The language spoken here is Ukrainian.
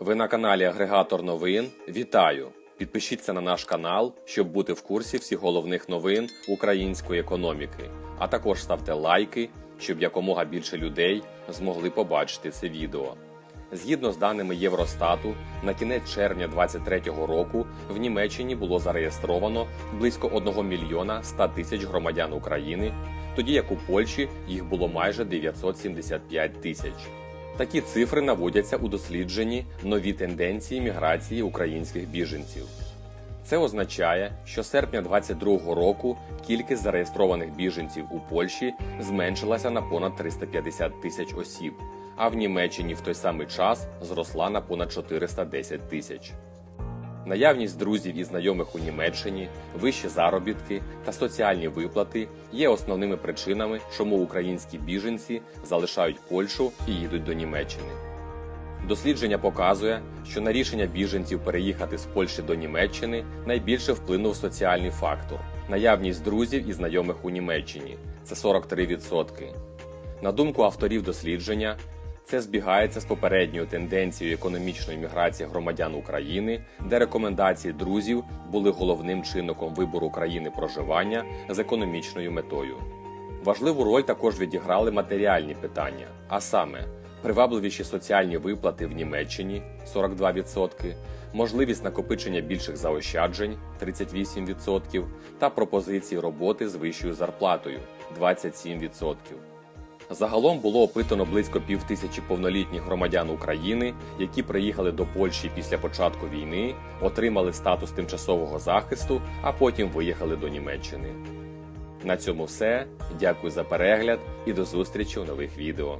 Ви на каналі Агрегатор новин. Вітаю! Підпишіться на наш канал, щоб бути в курсі всіх головних новин української економіки. А також ставте лайки, щоб якомога більше людей змогли побачити це відео. Згідно з даними Євростату, на кінець червня 2023 року в Німеччині було зареєстровано близько 1 мільйона 100 тисяч громадян України, тоді як у Польщі їх було майже 975 тисяч. Такі цифри наводяться у дослідженні нові тенденції міграції українських біженців. Це означає, що серпня 2022 року кількість зареєстрованих біженців у Польщі зменшилася на понад 350 тисяч осіб, а в Німеччині в той самий час зросла на понад 410 тисяч. Наявність друзів і знайомих у Німеччині, вищі заробітки та соціальні виплати є основними причинами, чому українські біженці залишають Польщу і їдуть до Німеччини. Дослідження показує, що на рішення біженців переїхати з Польщі до Німеччини найбільше вплинув соціальний фактор наявність друзів і знайомих у Німеччині це 43%. На думку авторів дослідження, це збігається з попередньою тенденцією економічної міграції громадян України, де рекомендації друзів були головним чинником вибору країни проживання з економічною метою. Важливу роль також відіграли матеріальні питання, а саме привабливіші соціальні виплати в Німеччині 42%, можливість накопичення більших заощаджень 38% та пропозиції роботи з вищою зарплатою 27%. Загалом було опитано близько півтисячі повнолітніх громадян України, які приїхали до Польщі після початку війни, отримали статус тимчасового захисту, а потім виїхали до Німеччини. На цьому все. Дякую за перегляд і до зустрічі у нових відео.